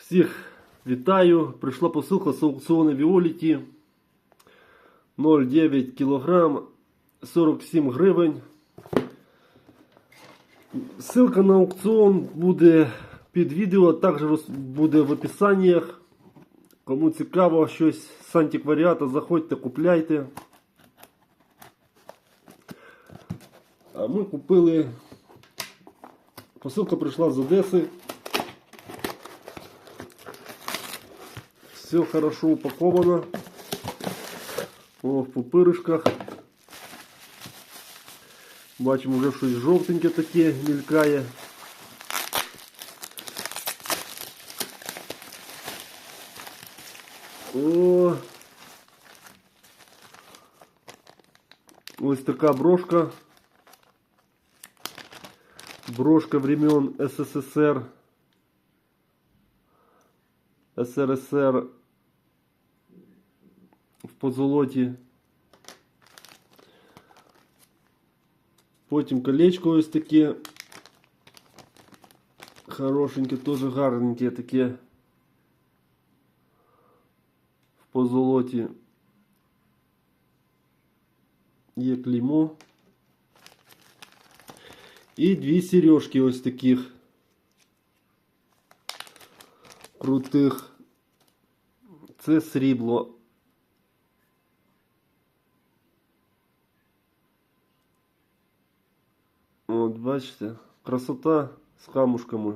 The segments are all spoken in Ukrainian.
Всіх вітаю. Прийшла посилка з аукціону Віоліті 0,9 кг 47 гривень. Ссылка на аукціон буде під відео, також буде в описаннях. Кому цікаво щось з антикваріата, заходьте, купляйте. А ми купили. Посилка прийшла з Одеси. Все хорошо упаковано. О, в пупиришках. Бачимо, вже щось жовтеньке таке мількає. О! Ось брошка. Брошка времен СССР. СРСР в позолоті. Потім колечко ось таке. Хорошеньке, теж гарненьке таке. В позолоті. Є клеймо. І дві сережки ось таких. Крутих. Це срібло. От, бачите, красота з камушками.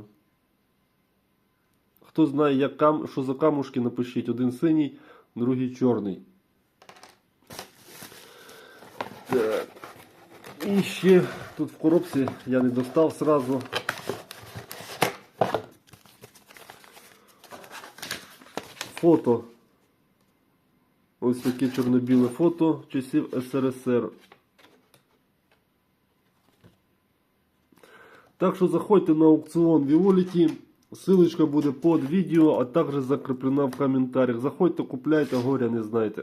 Хто знає, як кам... що за камушки, напишіть. Один синій, другий чорний. Так. І ще тут в коробці я не достав сразу. Фото. Ось таке чорно-біле фото часів СРСР. Так що заходьте на аукціон Віоліті. Ссылочка буде під відео, а також закріплена в коментарях. Заходьте, купляйте, горя не знайте.